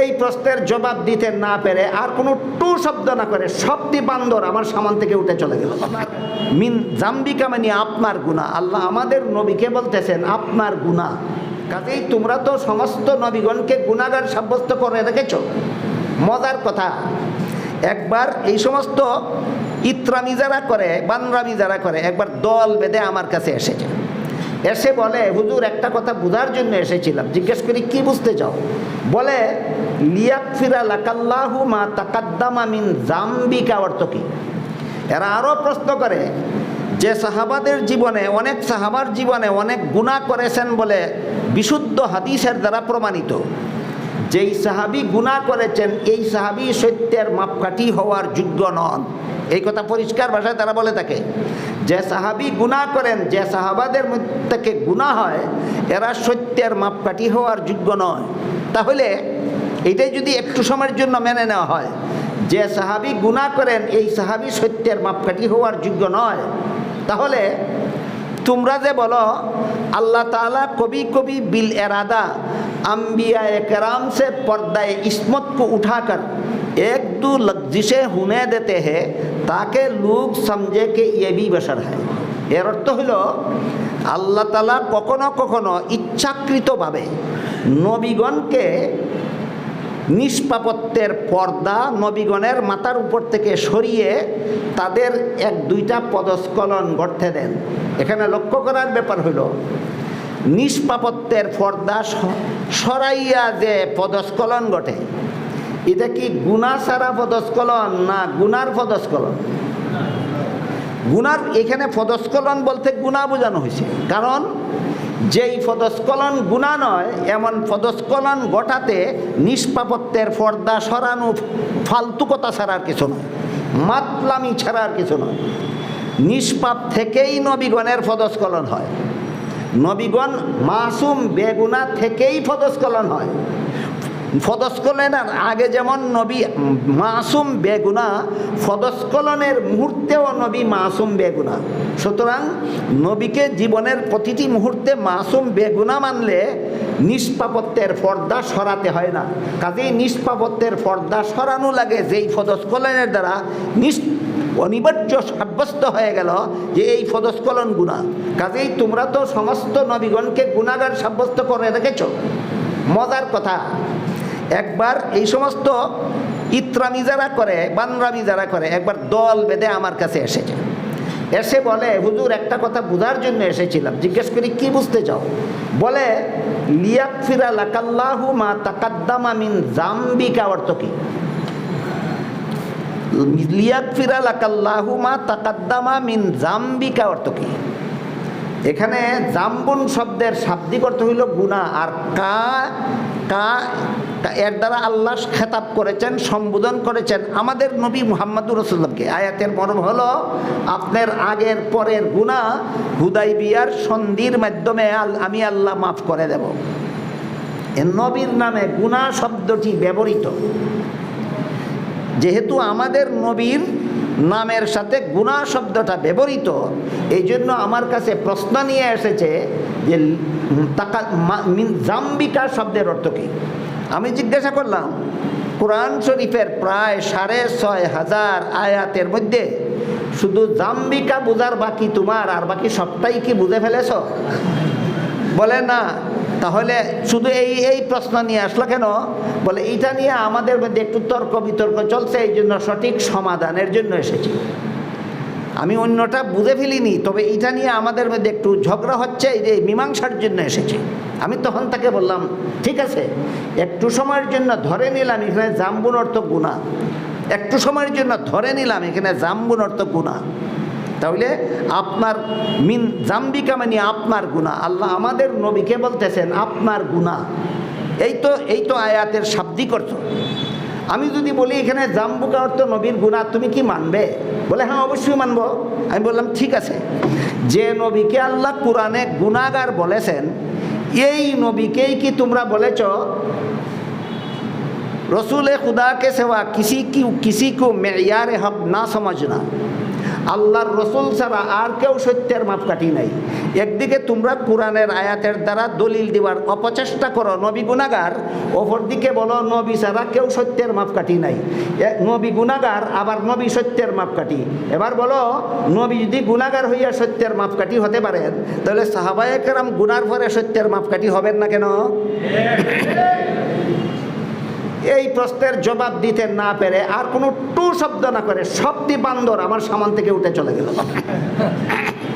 এই প্রশ্নের জবাব দিতে না পেরে আর কোনো টু শব্দ না করে শব্দি বান্দর আমার সামান থেকে উঠে চলে গেল। মিন জাম্বিকা মানে আপনার গুণা আল্লাহ আমাদের নবীকে বলতেছেন, আপনার গুণা কাজেই তোমরা তো সমস্ত নবীগণকে গুণাগার সাব্যস্ত করে রেখেছ। মজার কথা, একবার এই সমস্ত ইত্রামি যারা করে, বানরামি যারা করে, একবার দল বেঁধে আমার কাছে এসেছে। এসে বলে, হুজুর, একটা কথা বোঝার জন্য এসেছিলাম। জিজ্ঞেস করি, কি বুঝতে চাও? বলে, লিয়াকফিরা লাকাল্লাহু মা তাকাদ্দামা মিন জাম্বিকা অর্থ কি? এরা আরও প্রশ্ন করে, যে সাহাবাদের জীবনে, অনেক সাহাবার জীবনে অনেক গুণা করেছেন বলে বিশুদ্ধ হাদিসের দ্বারা প্রমাণিত। যেই সাহাবি গুণা করেছেন, এই সাহাবি সত্যের মাপকাঠি হওয়ার যোগ্য নন। এই কথা পরিষ্কার ভাষায় তারা বলে থাকে। যে সাহাবি গুণা করেন, যে সাহাবাদের থেকে গুণা হয়, এরা সত্যের মাপকাঠি হওয়ার যোগ্য নয়। তাহলে এটাই যদি একটু সময়ের জন্য মেনে নেওয়া হয়, যে সাহাবি গুণা করেন, এই সাহাবি সত্যের মাপকাঠি হওয়ার যোগ্য নয়। তাহলে তোমরা যে বলো, আল্লাহ তালা কবি কবি বিল এরাদা আম্বিয়া কেরাম সে পর্দায় ইসমত উঠাকার উঠা एक दो लफ्जिशें होने देते हैं ताकि लोग समझे कि ये भी बशर है এর অর্থ হলো আল্লাহ তালা কখনো কখনো ইচ্ছাকৃতভাবে নবীগণকে নিষ্পাপত্বের পর্দা নবীগণের মাথার উপর থেকে সরিয়ে তাদের এক দুইটা পদস্খলন ঘটতে দেন এখানে লক্ষ্য করার ব্যাপার হলো নিষ্পাপত্বের পর্দা স- সরাইয়া যে পদস্খলন ঘটে এটা কি গুণা সারা পদস্খলন না গুনার পদস্খলন? গুনার এখানে পদস্খলন বলতে গুণা বোঝানো হয়েছে। কারণ যেই পদস্খলন গুণা নয়, এমন পদস্খলন ঘটাতে নিষ্পাপত্যের পর্দা সরানো ফালতুকতা ছাড়ার কিছু নয়, মাতলামি ছাড়ার কিছু নয়। নিষ্পাপ থেকেই নবীগণের পদস্খলন হয়। নবীগণ মাসুম বেগুনা থেকেই পদস্খলন হয়। ফদস্কলনের আগে যেমন নবী মাসুম বেগুনা ফদস্কলনের মুহূর্তেও নবী মাসুম বেগুনা। সুতরাং নবীকে জীবনের প্রতিটি মুহূর্তে মাসুম বেগুনা মানলে নিষ্পাপত্যের পর্দা সরাতে হয় না। কাজেই নিষ্পাপত্যের পর্দা সরানো লাগে, যেই ফদস্কলনের দ্বারা নিস অনিবার্য সাব্যস্ত হয়ে গেল যে এই ফদস্কলন গুণা। কাজেই তোমরা তো সমস্ত নবীগণকে গুণাগার সাব্যস্ত করে রেখেছ। মজার কথা একবার এই সমস্ত ইত্রামি যারা করে, বানরামি যারা করে, একবার দল বেঁধে আমার কাছে এসেছে। এসে বলে, হুজুর, একটা কথা বোঝার জন্য এসেছিলাম। জিজ্ঞেস করি, কি বুঝতে চাও? বলে লিয়াকফিরা লাকাল্লাহু মা তাকাদ্দামা মিন জাম্বিকা অর্থ কি? লাকাল্লাহু মা তাকাদ্দামা মিন জাম্বিকা অর্থ কি? এখানে জাম্বুন শব্দের শাব্দিক অর্থ হইল গুণা আর কা কা এর দ্বারা আল্লাহ খেতাব করেছেন, সম্বোধন করেছেন আমাদের নবী মুহাম্মদুর রসুল্লামকে আয়াতের মর্ম হলো, আপনার আগের পরের গুণা হুদাই বিয়ার সন্ধির মাধ্যমে আমি আল্লাহ মাফ করে দেব। নবীর নামে গুণা শব্দটি ব্যবহৃত। যেহেতু আমাদের নবীর নামের সাথে গুণা শব্দটা ব্যবহৃত। এই জন্য আমার কাছে প্রশ্ন নিয়ে এসেছে যে তাকা জাম্বিকা শব্দের অর্থ কী? আমি জিজ্ঞাসা করলাম, কোরআন শরীফের প্রায় সাড়ে ছয় হাজার আয়াতের মধ্যে শুধু জাম্বিকা বোঝার বাকি তোমার, আর বাকি সবটাই কি বুঝে ফেলেছ? বলে না। তাহলে শুধু এই এই প্রশ্ন নিয়ে আসলো কেন? বলে, এইটা নিয়ে আমাদের মধ্যে একটু তর্ক বিতর্ক চলছে, এই জন্য সঠিক সমাধানের জন্য এসেছি। আমি অন্যটা বুঝে ফেলিনি, তবে এইটা নিয়ে আমাদের মধ্যে একটু ঝগড়া হচ্ছে, এই যে মীমাংসার জন্য এসেছি। আমি তখন তাকে বললাম, ঠিক আছে, একটু সময়ের জন্য ধরে নিলাম, এখানে জাম্বুন অর্থ গুণা একটু সময়ের জন্য ধরে নিলাম, এখানে জাম্বুন অর্থ গুণা তাহলে আপনার মিন জাম্বিকা মানে আপনার গুণা আল্লাহ আমাদের নবীকে বলতেছেন, আপনার গুণা এই তো এই তো আয়াতের শাব্দিক অর্থ। আমি যদি বলি এখানে জাম্বুকা অর্থ নবীর গুণা তুমি কি মানবে? বলে হ্যাঁ অবশ্যই মানব। আমি বললাম, ঠিক আছে। যে নবীকে আল্লাহ কোরআনে গুণাগার বলেছেন, এই নবীকেই কি তোমরা বলেছ? রসুল খুদাকে সেবা, কিসি কি, কিসি কো মেয়ারে হক না সমঝনা। আল্লাহর রসুল ছাড়া আর কেউ সত্যের মাপকাঠি নাই। একদিকে তোমরা কোরআনের আয়াতের দ্বারা দলিল দিবার অপচেষ্টা করো, নবী গুণাগার অপরদিকে বলো, নবী ছাড়া কেউ সত্যের মাপকাঠি নাই। নবী গুণাগার আবার নবী সত্যের মাপকাঠি। এবার বলো, নবী যদি গুণাগার হইয়া সত্যের মাপকাঠি হতে পারেন তাহলে সাহাবায়কেরাম গুনার পরে সত্যের মাপকাঠি হবেন না কেন? এই প্রশ্নের জবাব দিতে না পেরে আর কোনো টু শব্দ না করে শব্দ বান্দর আমার সামান থেকে উঠে চলে গেল।